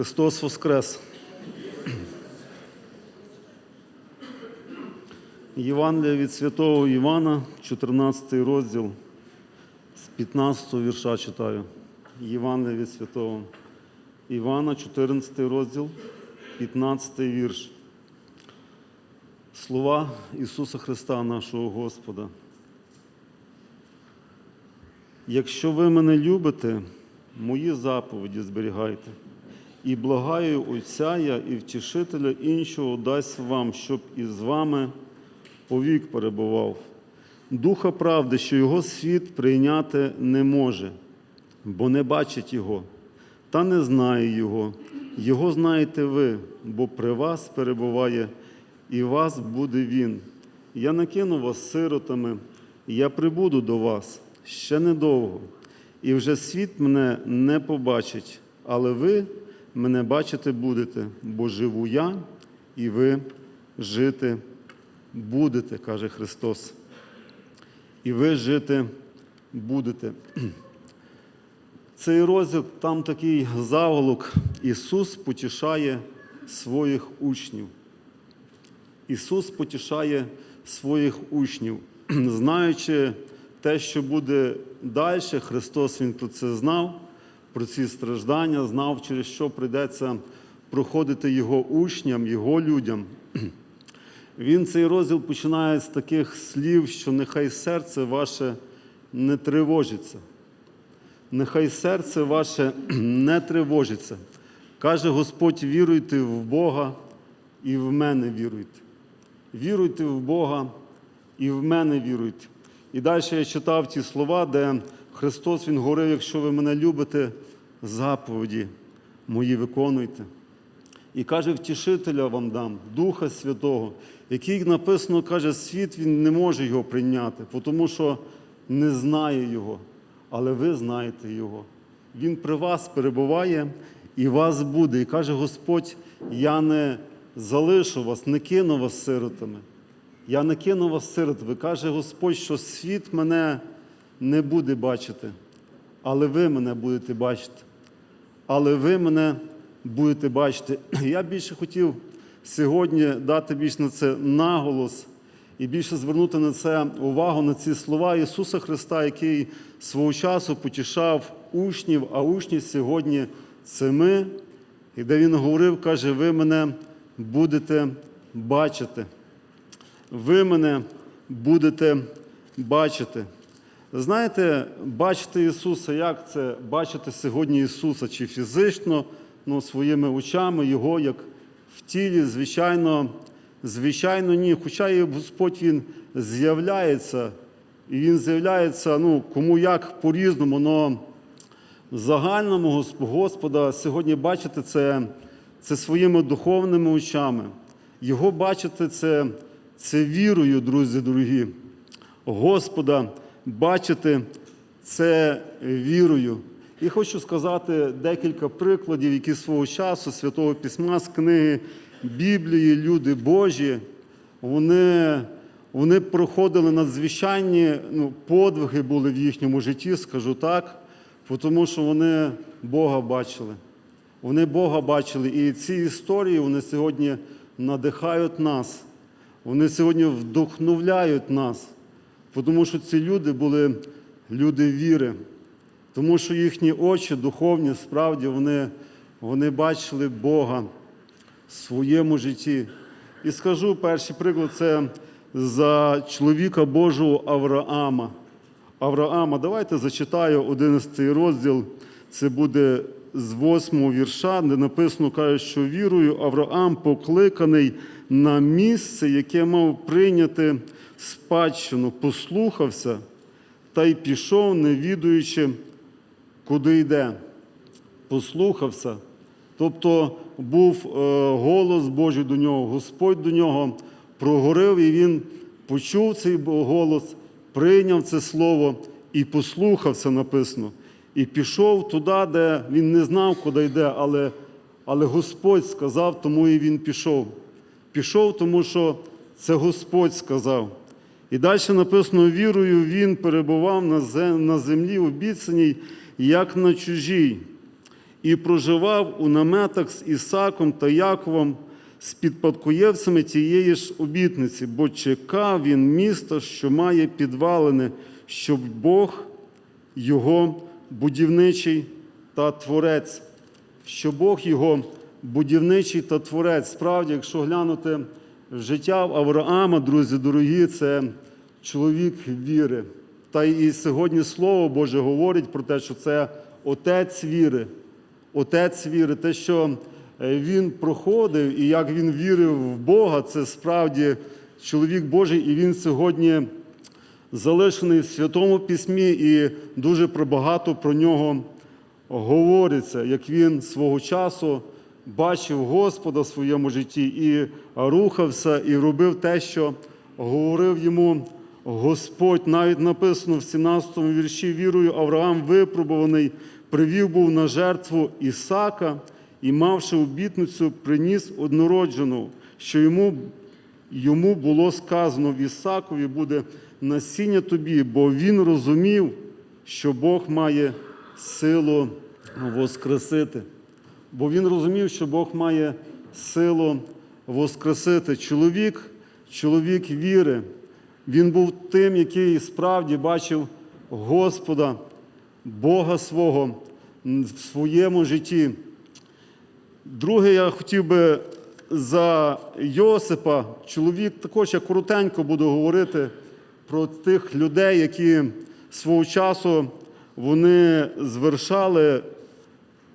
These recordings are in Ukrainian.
Христос Воскрес! Євангелія від святого Івана, 14 розділ, з 15 вірша читаю. Євангелія від святого Івана, 14 розділ, 15 вірш. Слова Ісуса Христа, нашого Господа. Якщо ви мене любите, мої заповіді зберігайте, і благаю Отця я і втішителя іншого дасть вам, щоб із вами повік перебував. Духа правди, що його світ прийняти не може, бо не бачить його, та не знає його. Його знаєте ви, бо при вас перебуває, і вас буде він. Я накину вас сиротами, я прибуду до вас ще недовго, і вже світ мене не побачить, але ви мене бачити будете, бо живу я, і ви жити будете, каже Христос. І ви жити будете. Цей розділ, там такий заголок. Ісус потішає своїх учнів. Ісус потішає своїх учнів. Знаючи те, що буде далі, Христос Він про це знав, про ці страждання, знав, через що прийдеться проходити Його учням, Його людям. Він цей розділ починає з таких слів, що нехай серце ваше не тривожиться. Нехай серце ваше не тривожиться. Каже Господь, віруйте в Бога і в мене віруйте. Віруйте в Бога і в мене віруйте. І далі я читав ті слова, де Христос Він говорив, якщо ви мене любите, заповіді мої виконуйте. І каже, втішителя вам дам, Духа Святого, який написано, каже, світ він не може його прийняти, тому що не знає Його, але ви знаєте Його. Він при вас перебуває і вас буде. І каже Господь, я не залишу вас, не кину вас сиротами. Я не кину вас сиротами. Каже Господь, що світ мене не буде бачити, але ви мене будете бачити. Але ви мене будете бачити. Я більше хотів сьогодні дати більш на це наголос і більше звернути на це увагу на ці слова Ісуса Христа, який свого часу потішав учнів, а учні сьогодні це ми. І де Він говорив, каже, ви мене будете бачити. Ви мене будете бачити. Знаєте, бачити Ісуса, як це бачити сьогодні Ісуса, чи фізично, ну, своїми очами, Його як в тілі, звичайно, звичайно, ні. Хоча і Господь Він з'являється, і Він з'являється ну, кому як по-різному, але в загальному Господа сьогодні бачити це, це своїми духовними очами. Його бачити це, це вірою, друзі дорогі. Господа бачити це вірою. І хочу сказати декілька прикладів, які свого часу Святого Письма з книги Біблії, люди Божі, вони вони проходили надзвичайні ну, подвиги були в їхньому житті, скажу так, тому що вони Бога бачили. Вони Бога бачили. І ці історії вони сьогодні надихають нас, вони сьогодні вдохновляють нас, тому що ці люди були люди віри. Тому що їхні очі духовні, справді, вони, вони бачили Бога в своєму житті. І скажу перший приклад це за чоловіка Божого Авраама. Авраама, давайте зачитаю 11 розділ. Це буде з 8 вірша, де написано, каже, що вірою Авраам покликаний на місце, яке мав прийняти спадщину, послухався та й пішов, не відуючи куди йде, послухався. Тобто був голос Божий до нього, Господь до нього прогорив, і він почув цей голос, прийняв це слово і послухався написано. І пішов туди, де він не знав, куди йде, але, але Господь сказав, тому і він пішов. Пішов, тому що це Господь сказав. І далі написано: вірою він перебував на землі обіцяній, як на чужій, і проживав у наметах з Ісаком та Яковом, з підпадкоєвцями тієї ж обітниці, бо чекав він міста, що має підвалини, щоб Бог його будівничий та творець, що Бог його будівничий та творець. Справді, якщо глянути життя Авраама, друзі дорогі, це чоловік віри. Та і сьогодні Слово Боже говорить про те, що це отець віри. Отець віри, те, що е, він проходив і як він вірив в Бога, це справді чоловік Божий, і він сьогодні залишений в Святому Письмі, і дуже багато про нього говориться, як він свого часу бачив Господа в своєму житті і рухався, і робив те, що говорив йому Господь. Навіть написано в 17 вірші вірою Авраам випробуваний, привів був на жертву Ісака і, мавши обітницю, приніс однороджену, що йому йому було сказано в Ісакові буде насіння тобі, бо він розумів, що Бог має силу воскресити. Бо він розумів, що Бог має силу воскресити. Чоловік, чоловік віри, він був тим, який справді бачив Господа, Бога свого в своєму житті. Друге, я хотів би за Йосипа, чоловік, також я коротенько буду говорити про тих людей, які свого часу вони звершали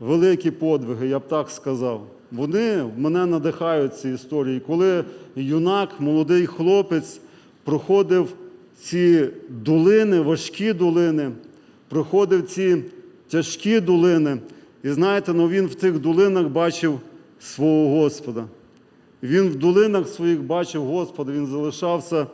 великі подвиги, я б так сказав. Вони в мене надихають ці історії. Коли юнак, молодий хлопець, проходив ці долини, важкі долини, проходив ці тяжкі долини. І знаєте, ну він в тих долинах бачив свого Господа. Він в долинах своїх бачив Господа, він залишався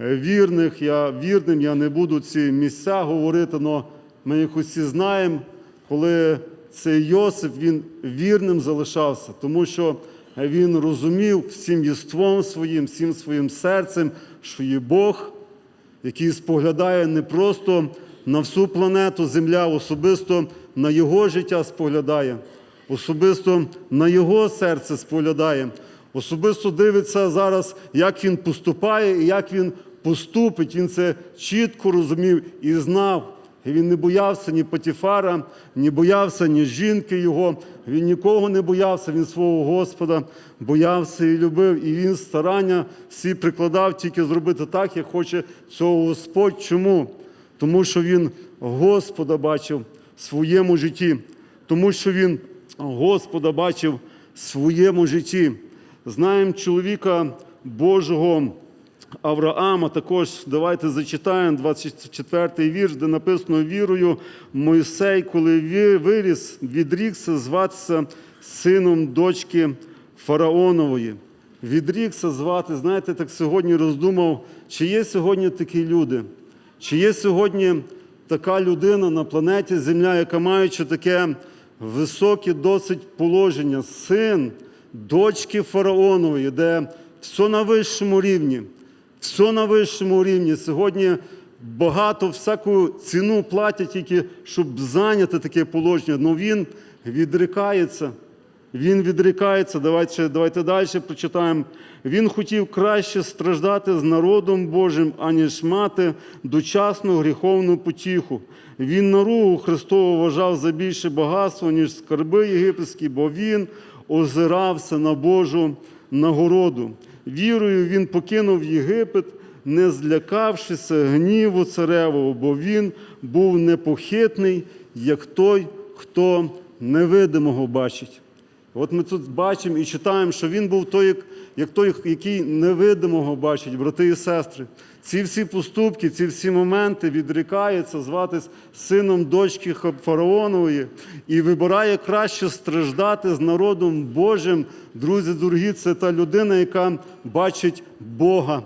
е, вірних, я, вірним. Я не буду ці місця говорити, але ми їх усі знаємо, коли цей Йосип він вірним залишався, тому що він розумів всім єством своїм, всім своїм серцем, що є Бог, який споглядає не просто на всю планету Земля, особисто на його життя споглядає, особисто на його серце споглядає, особисто дивиться зараз, як він поступає і як він поступить. Він це чітко розумів і знав. І він не боявся ні Потіфара, не боявся ні жінки його, він нікого не боявся, він свого Господа боявся і любив. І він старання всі прикладав тільки зробити так, як хоче цього Господь. Чому? Тому що він Господа бачив в своєму житті, тому що він Господа бачив в своєму житті. Знаємо чоловіка Божого. Авраама також давайте зачитаємо 24-й вірш, де написано вірою Мойсей, коли виріс, відрікся зватися сином дочки Фараонової. Відрікся звати, знаєте, так сьогодні роздумав, чи є сьогодні такі люди, чи є сьогодні така людина на планеті Земля, яка маючи таке високе досить положення, син дочки Фараонової, де все на вищому рівні. Все на вищому рівні. Сьогодні багато всяку ціну платять тільки, щоб зайняти таке положення. але він відрікається. Він відрікається. Давайте, давайте далі прочитаємо. Він хотів краще страждати з народом Божим, аніж мати дочасну гріховну потіху. Він наругу Христову вважав за більше багатство, ніж скарби єгипетські, бо він озирався на Божу нагороду. Вірою він покинув Єгипет, не злякавшися гніву царевого, бо він був непохитний, як той, хто невидимого бачить. От ми тут бачимо і читаємо, що він був той, як, як той, який невидимого бачить, брати і сестри. Ці всі поступки, ці всі моменти відрікається зватись сином дочки фараонової і вибирає краще страждати з народом Божим. Друзі, дорогі, це та людина, яка бачить Бога.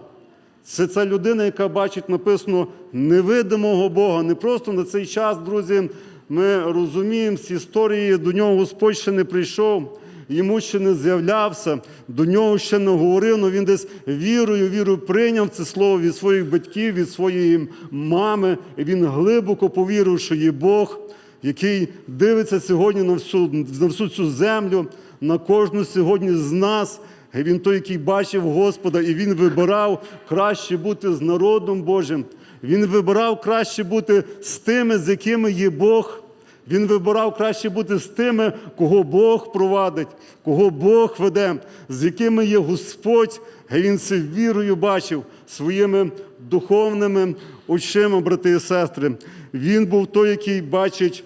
Це ця людина, яка бачить написано невидимого Бога. Не просто на цей час, друзі, ми розуміємо з історії, до нього Господь ще не прийшов, йому ще не з'являвся, до нього ще не говорив, але він десь вірою, вірою прийняв це слово від своїх батьків, від своєї мами. І він глибоко повірив, що є Бог, який дивиться сьогодні на всю, на всю цю землю, на кожну сьогодні з нас. І Він той, який бачив Господа, і він вибирав краще бути з народом Божим. Він вибирав краще бути з тими, з якими є Бог. Він вибирав краще бути з тими, кого Бог провадить, кого Бог веде, з якими є Господь. І він це вірою бачив своїми духовними очима, брати і сестри. Він був той, який бачить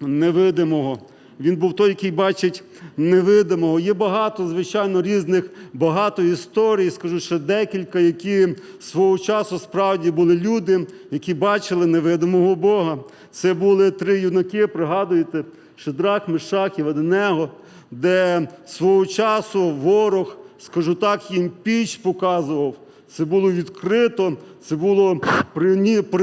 невидимого. Він був той, який бачить невидимого. Є багато, звичайно, різних багато історій. Скажу ще декілька, які свого часу справді були люди, які бачили невидимого Бога. Це були три юнаки, пригадуєте, Шедрах, Мишах і Веденего, де свого часу ворог, скажу так, їм піч показував. Це було відкрито, це було при,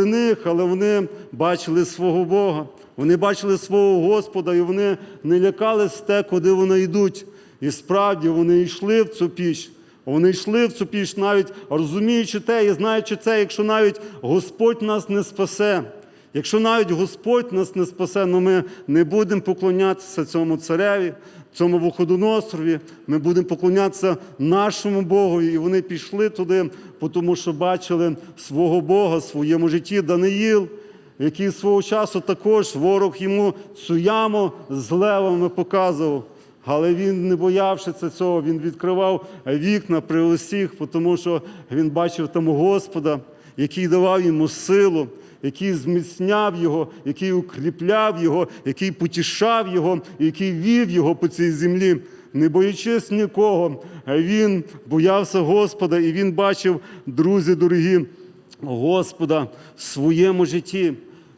них, але вони бачили свого Бога. Вони бачили свого Господа, і вони не лякались те, куди вони йдуть. І справді вони йшли в цю піч. Вони йшли в цю піч, навіть розуміючи те і знаючи це, якщо навіть Господь нас не спасе. Якщо навіть Господь нас не спасе, ну ми не будемо поклонятися цьому цареві, цьому Вуходоносрові, ми будемо поклонятися нашому Богу. І вони пішли туди, тому що бачили свого Бога в своєму житті Даниїл, який свого часу також ворог йому цю яму з левами показував. Але він, не боявшися цього, він відкривав вікна при усіх, тому що він бачив там Господа, який давав йому силу, який зміцняв його, який укріпляв його, який потішав його, який вів його по цій землі. Не боячись нікого, він боявся Господа, і він бачив, друзі дорогі, Господа в своєму житті.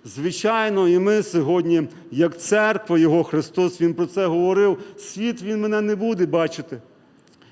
Звичайно, і ми сьогодні, як церква Його Христос, Він про це говорив. Світ Він мене не буде бачити.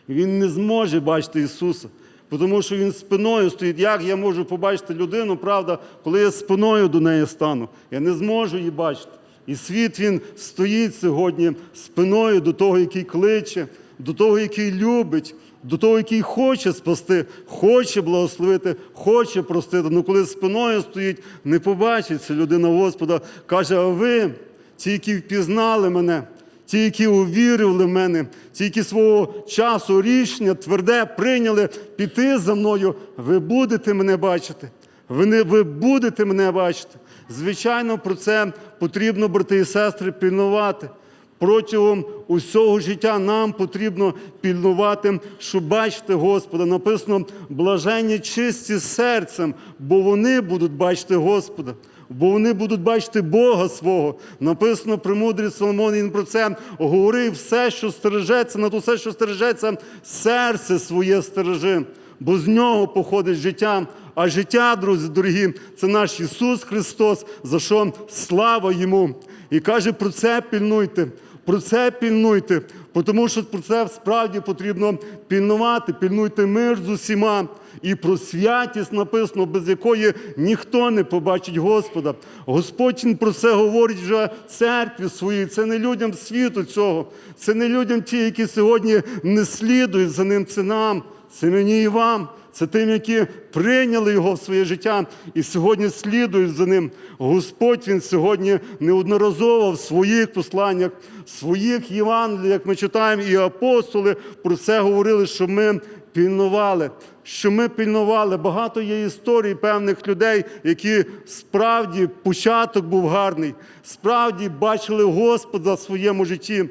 Він не зможе бачити Ісуса, тому що Він спиною стоїть. Як я можу побачити людину, правда, коли я спиною до неї стану? Я не зможу її бачити. І світ він стоїть сьогодні спиною до того, який кличе, до того, який любить, до того, який хоче спасти, хоче благословити, хоче простити. Ну коли спиною стоїть, не побачить ця людина Господа, каже: а ви, ті, які впізнали мене, ті, які увірили в мене, ті, які свого часу рішення тверде прийняли піти за мною, ви будете мене бачити. Ви, не, ви будете мене бачити. Звичайно, про це потрібно, брати і сестри, пильнувати. Протягом усього життя нам потрібно пільнувати, щоб бачити Господа. Написано блаженні чисті серцем, бо вони будуть бачити Господа, бо вони будуть бачити Бога свого. Написано при мудрі Соломон, він про це говорив все, що стережеться, на то все, що стережеться, серце своє стережи, бо з нього походить життя. А життя, друзі, дорогі, це наш Ісус Христос, за що слава Йому. І каже, про це пільнуйте, про це пільнуйте, тому що про це справді потрібно пільнувати, пільнуйте мир з усіма. І про святість написано, без якої ніхто не побачить Господа. Господь про це говорить вже церкві своїй. Це не людям світу цього, це не людям ті, які сьогодні не слідують за ним. Це нам, це мені і вам. Це тим, які прийняли його в своє життя і сьогодні слідують за ним. Господь Він сьогодні неодноразово в своїх посланнях, в своїх Євангеліях, як ми читаємо, і апостоли про це говорили, що ми пільнували. Що ми пільнували. Багато є історій певних людей, які справді початок був гарний, справді бачили Господа в своєму житті.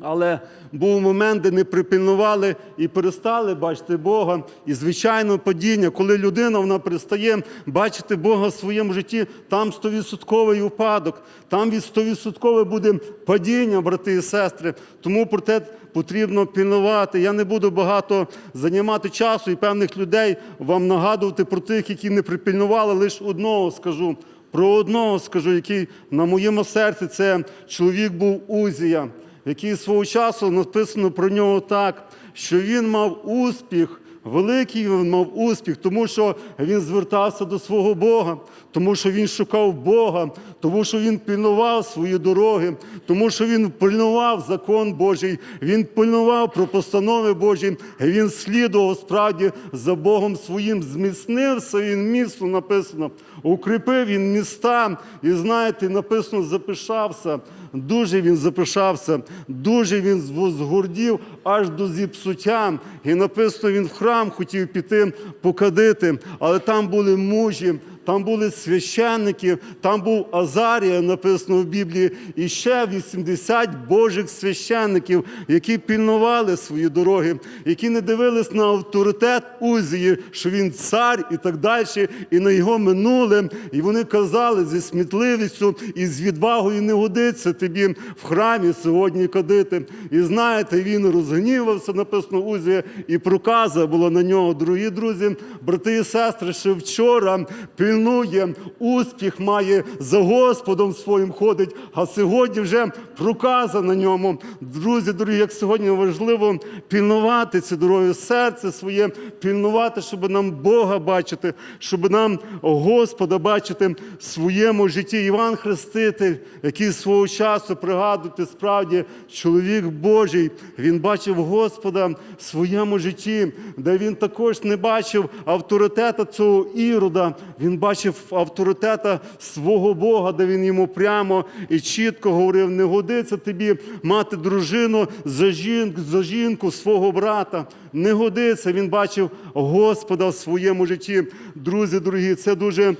Але був момент, де не припильнували і перестали бачити Бога. І, звичайно, падіння, коли людина вона перестає бачити Бога в своєму житті, там стовідсотковий упадок, там від стовідсоткове буде падіння, брати і сестри. Тому про те потрібно пильнувати. Я не буду багато займати часу і певних людей вам нагадувати про тих, які не припильнували, лише одного скажу. Про одного скажу, який на моєму серці це чоловік був Узія який свого часу написано про нього так, що він мав успіх великий він мав успіх, тому що він звертався до свого Бога, тому що він шукав Бога, тому що він пильнував свої дороги, тому що він пильнував закон Божий, він пильнував про постанови Божі, він слідував справді за Богом своїм, зміцнився він місто написано, укріпив він міста, і знаєте, написано, запишався. Дуже він запишався, дуже він згордів аж до зіпсуття. І написано, він в храм хотів піти покадити, але там були мужі, там були священники, там був Азарія, написано в Біблії, і ще 80 Божих священників, які пільнували свої дороги, які не дивились на авторитет Узії, що він цар і так далі, і на його минуле. І вони казали зі смітливістю і з відвагою не годиться тобі в храмі сьогодні кадити. І знаєте, він розгнівався, написано Узія, і проказа була на нього. Дорогі друзі, брати і сестри, ще вчора пильнує, успіх має за Господом своїм ходить, а сьогодні вже проказа на ньому. Друзі, дорогі, як сьогодні важливо пільнувати ці дороги, серце своє, пільнувати, щоб нам Бога бачити, щоб нам Господа бачити в своєму житті. Іван Хреститель, який свого часу пригадуйте, справді чоловік Божий, він бачив Господа в своєму житті, де він також не бачив авторитета цього ірода. Він бачив авторитета свого Бога, де він йому прямо і чітко говорив: не годиться тобі мати дружину за жінку, за жінку свого брата. Не годиться. Він бачив Господа в своєму житті. Друзі, дорогі, це дуже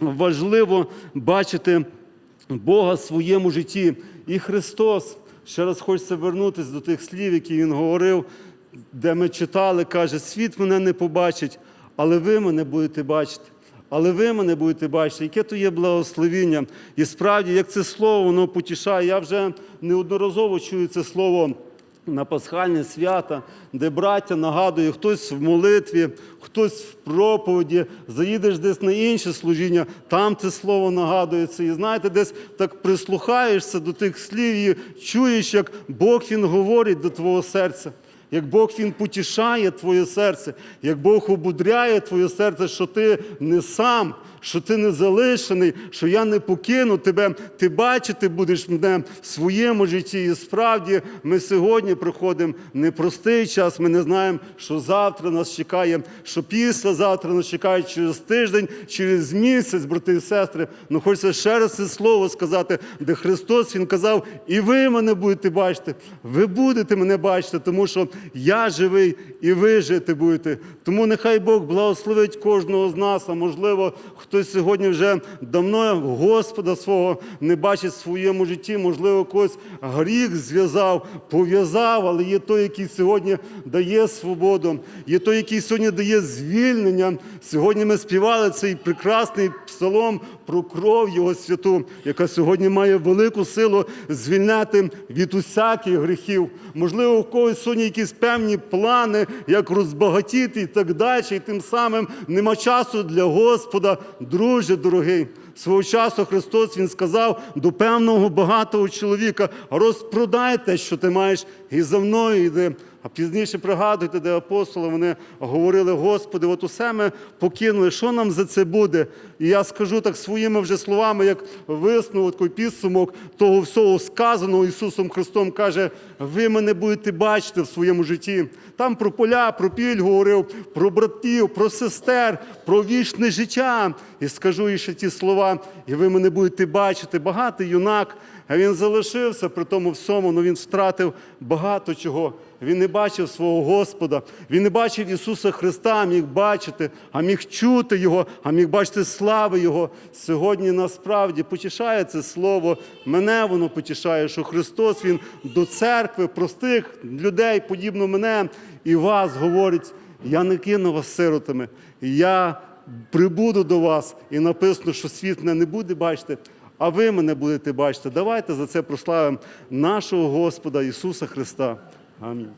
важливо бачити Бога в своєму житті. І Христос, ще раз хочеться вернутися до тих слів, які Він говорив, де ми читали, каже, світ мене не побачить, але ви мене будете бачити. Але ви мене будете бачити, яке то є благословіння. І справді, як це слово, воно потішає. Я вже неодноразово чую це слово на пасхальні свята, де браття нагадує, хтось в молитві, хтось в проповіді, заїдеш десь на інше служіння, там це слово нагадується. І знаєте, десь так прислухаєшся до тих слів і чуєш, як Бог Він говорить до твого серця. Як Бог Він потішає твоє серце, як Бог обудряє твоє серце, що ти не сам, що ти не залишений, що я не покину тебе, ти бачити будеш мене в своєму житті. І справді ми сьогодні проходимо непростий час. Ми не знаємо, що завтра нас чекає, що післязавтра нас чекає через тиждень, через місяць, брати і сестри. Ну хочеться ще раз це слово сказати, де Христос Він казав, і ви мене будете бачити, ви будете мене бачити, тому що я живий і ви жити будете. Тому нехай Бог благословить кожного з нас, а можливо, хтось сьогодні вже давно Господа свого не бачить в своєму житті, можливо, когось гріх зв'язав, пов'язав, але є той, який сьогодні дає свободу, є той, який сьогодні дає звільнення. Сьогодні ми співали цей прекрасний псалом про кров Його святу, яка сьогодні має велику силу звільняти від усяких гріхів. Можливо, у когось сьогодні якісь певні плани, як розбагатіти і так далі, і тим самим нема часу для Господа, друже дорогий. Свого часу Христос Він сказав до певного багатого чоловіка: розпродай те, що ти маєш, і за мною йди. А пізніше пригадуйте, де апостоли вони говорили, Господи, от усе ми покинули, що нам за це буде? І я скажу так своїми вже словами, як висновок, підсумок того всього сказаного Ісусом Христом каже, ви мене будете бачити в своєму житті. Там про поля, про піль говорив, про братів, про сестер, про вічне життя. І скажу і ще ті слова, і ви мене будете бачити. Багатий юнак, а він залишився при тому всьому, але він втратив багато чого. Він не бачив свого Господа, він не бачив Ісуса Христа, міг бачити, а міг чути Його, а міг бачити слави Його. Сьогодні насправді потішає це слово. Мене воно потішає, що Христос Він до церкви, простих людей, подібно мене і вас говорить: я не кину вас сиротами. Я прибуду до вас, і написано, що світ мене не буде бачити, а ви мене будете бачити. Давайте за це прославимо нашого Господа Ісуса Христа. Амінь.